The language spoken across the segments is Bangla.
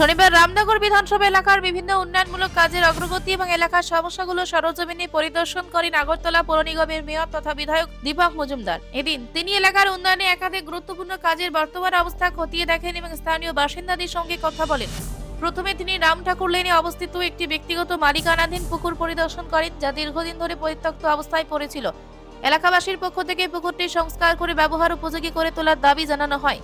শনিবার রামনগর বিধানসভা এলাকার বিভিন্ন উন্নয়নমূলক কাজের অগ্রগতি এবং এলাকার সমস্যাগুলো সরজমিনে পরিদর্শন করেন আগরতলা পৌর নিগমের মেয়র তথা বিধায়ক দীপক মজুমদার। এদিন তিনি এলাকার উন্নয়নে একাধিক গুরুত্বপূর্ণ কাজের বর্তমান অবস্থা খতিয়ে দেখেন এবং স্থানীয় বাসিন্দাদের সঙ্গে কথা বলেন। প্রথমে তিনি রাম ঠাকুর লেনে অবস্থিত একটি ব্যক্তিগত মালিকানাধীন পুকুর পরিদর্শন করেন, যা দীর্ঘদিন ধরে পরিত্যক্ত অবস্থায় পড়েছিল। এলাকাবাসীর পক্ষ থেকে পুকুরটি সংস্কার করে ব্যবহার উপযোগী করে তোলার দাবি জানানো হয়।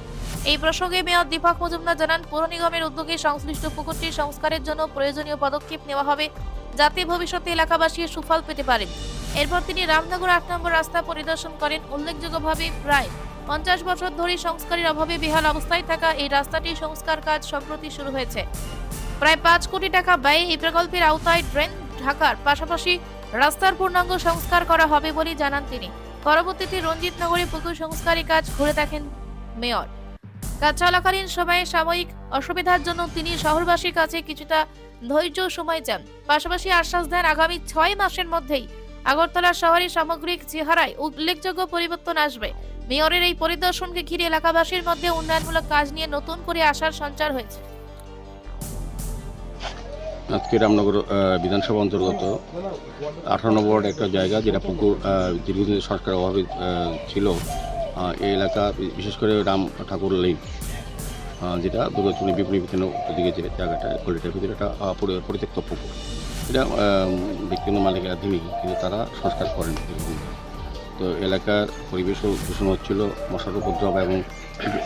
এই প্রসঙ্গে মেয়র দীপক মজুমদার জানান, পৌর নিগমের উদ্যোগে সংশ্লিষ্ট পুকুরটি সংস্কারের জন্য প্রয়োজনীয় পদক্ষেপ নেওয়া হবে যাতে ভবিষ্যতে এলাকাবাসী সুফল পেতে পারেন। এরপর তিনি রামনগর আট নম্বর রাস্তা পরিদর্শন করেন। উল্লেখযোগ্যভাবে প্রায় পঞ্চাশ বছর ধরে সংস্কারের অভাবে বেহাল অবস্থায় থাকা এই রাস্তাটি সংস্কার কাজ সম্প্রতি শুরু হয়েছে। প্রায় পাঁচ কোটি টাকা ব্যয়ে এই প্রকল্পের আওতায় ড্রেন ঢাকার পাশাপাশি রাস্তার পূর্ণাঙ্গ সংস্কার করা হবে বলে জানান তিনি। পরবর্তীতে রঞ্জিত নগরে পুকুর সংস্কারী কাজ ঘুরে দেখেন মেয়র। কাজ চলাকালীন সময়ে সাময়িক অসুবিধার জন্য তিনি শহরবাসীর কাছে কিছুটা ধৈর্য সময় চান। পাশাপাশি আশ্বাস দেন আগামী ছয় মাসের মধ্যেই আগরতলা শহরের সামগ্রিক চেহারায় উল্লেখযোগ্য পরিবর্তন আসবে। মেয়রের এই পরিদর্শনকে ঘিরে এলাকাবাসীর মধ্যে উন্নয়নমূলক কাজ নিয়ে নতুন করে আসার সঞ্চার হয়েছে। আজকে রামনগর বিধানসভা অন্তর্গত আঠারো নম্বর একটা জায়গা যেটা পুকুর দীর্ঘদিন সরকারের অভাবে ছিল। এই এলাকা বিশেষ করে রাম ঠাকুর আহ, যেটা দুর্গাচুনি বিপণী বিতান দিকে যে জায়গাটা গলিটার ভিতরে একটা পরিত্যক্ত পুকুর। এটা ব্যক্তিগত মালিকের অধীনই কিন্তু তারা সংস্কার করেন। তো এলাকার পরিবেশও দূষণ হচ্ছিল মশার উপদ্রব এবং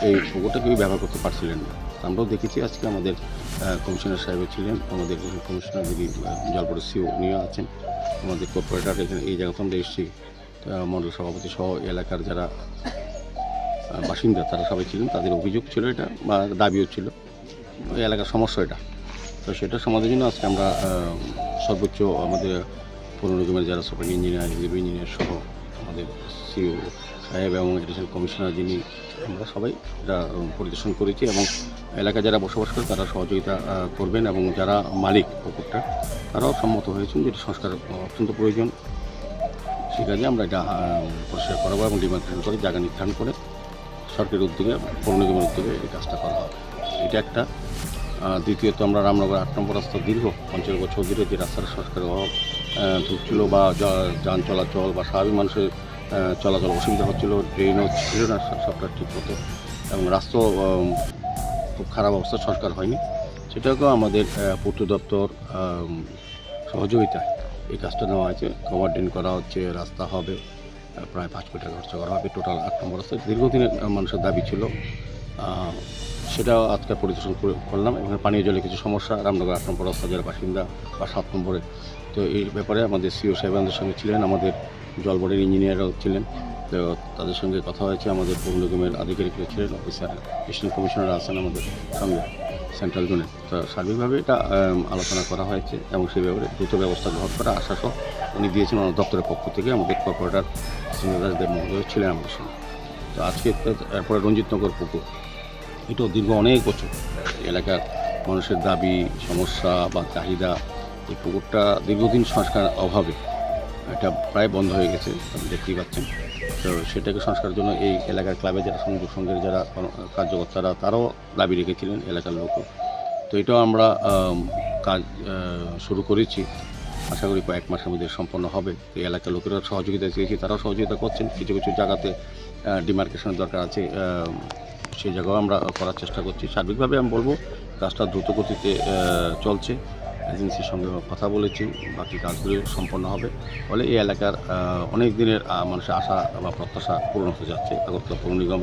এই পুকুরটা কেউ ব্যবহার করতে পারছিলেন না। আমরাও দেখেছি আজকে আমাদের কমিশনার সাহেব ছিলেন আমাদের কমিশনার যিনি জলপরের সিও উনিও আছেন আমাদের কর্পোরেটর এখানে এই জায়গাতে আমরা এসেছি। আহ, মণ্ডল সভাপতি সহ এলাকার যারা বাসিন্দা, তারা সবাই ছিলেন, তাদের অভিযোগ ছিল এটা, বা দাবিও ছিল। এলাকার সমস্যা এটা। তো সেটা সমাধানের জন্য আজকে আমরা সর্বোচ্চ আমাদের পৌর নিগমের যারা সুপার ইঞ্জিনিয়ার এক্সিকিউটিভ ইঞ্জিনিয়ার সহ আমাদের সিও সাহেব এবং এডিশনাল কমিশনার যিনি, আমরা সবাই এটা পরিদর্শন করেছি এবং এলাকায় যারা বসবাস করে তারা সহযোগিতা করবেন এবং যারা মালিক পুকুরটা, তারাও সম্মত হয়েছেন যেটা সংস্কার অত্যন্ত প্রয়োজন। সেই কাজে আমরা এটা পরিষ্কার করাবো এবং ডিমার্কেশন করে জায়গা নির্ধারণ করে সরকারের উদ্যোগে পৌর নিগমের উদ্যোগে এই কাজটা করা হবে। এটা একটা। দ্বিতীয়ত আমরা রামনগর আট নম্বর রাস্তা দীর্ঘ, পঞ্চাশ বছর ধরে যে রাস্তার সংস্কারের অভাব ঢুকছিল বা যান চলাচল বা স্বাভাবিক মানুষের চলাচল অসুবিধা হচ্ছিল ড্রেনও ছিল না, সব- সবটা ঠিক মতো এবং রাস্তাও খুব খারাপ অবস্থা সরকার হয়নি। সেটাকেও আমাদের পূর্ত দপ্তর সহযোগিতায় এই কাজটা নেওয়া হয়েছে। কভার ড্রেন করা হচ্ছে, রাস্তা হবে। প্রায় পাঁচ কোটি টাকা খরচা করা হবে। টোটাল আট নম্বর রাস্তা। দীর্ঘদিনের মানুষের দাবি ছিল। সেটাও আজকে পরিদর্শন করলাম এবং পানীয় জলে কিছু সমস্যা, রামনগর আট নম্বর রাস্তা যারা বাসিন্দা বা সাত নম্বরে। তো এই ব্যাপারে আমাদের সিও সাহেবানদের সঙ্গে ছিলেন, আমাদের জল বোর্ডের ইঞ্জিনিয়াররাও ছিলেন। তো তাদের সঙ্গে কথা হয়েছে, আমাদের পৌর নিগমের আধিকারিকরা ছিলেন অফিসার কমিশনার আছেন আমাদের সঙ্গে। সেন্ট্রাল জোনে তো সার্বিকভাবে এটা আলোচনা করা হয়েছে এবং সেই ব্যাপারে দ্রুত ব্যবস্থা গ্রহণ করা আশ্বাসও উনি দিয়েছেন ওনার দপ্তরের পক্ষ থেকে। আমাদের কর্পোরেটর শ্রীনিবাস দেব মহোদয় ছিলেন আমাদের সঙ্গে। তো আজকে এরপরে রঞ্জিতনগর পুকুর, এটাও দীর্ঘ অনেক বছর এলাকার মানুষের দাবি, সমস্যা বা চাহিদা, এই পুকুরটা দীর্ঘদিন সংস্কার অভাবে এটা প্রায় বন্ধ হয়ে গেছে, আপনি দেখতেই পাচ্ছেন। তো সেটাকে সংস্কারের জন্য এই এলাকার ক্লাবের যারা সংযোগ সঙ্গের যারা কার্যকর্তারা, তারাও দাবি রেখেছিলেন এলাকার লোকও। তো এটাও আমরা কাজ শুরু করেছি। আশা করি কয়েক মাসের মধ্যে সম্পন্ন হবে। এই এলাকার লোকেরা সহযোগিতা চেয়েছি, তারাও সহযোগিতা করছেন। কিছু কিছু জায়গাতে ডিমার্কেশনের দরকার আছে সেই জায়গাও আমরা করার চেষ্টা করছি। সার্বিকভাবে আমি বলব, কাজটা দ্রুত গতিতে চলছে। এজেন্সির সঙ্গে কথা বলেছি, বাকি কাজগুলো সম্পন্ন হবে। ফলে এই এলাকার অনেক দিনের মানুষের আশা বা প্রত্যাশা পূরণ হতে যাচ্ছে। আগরতলা পৌর নিগম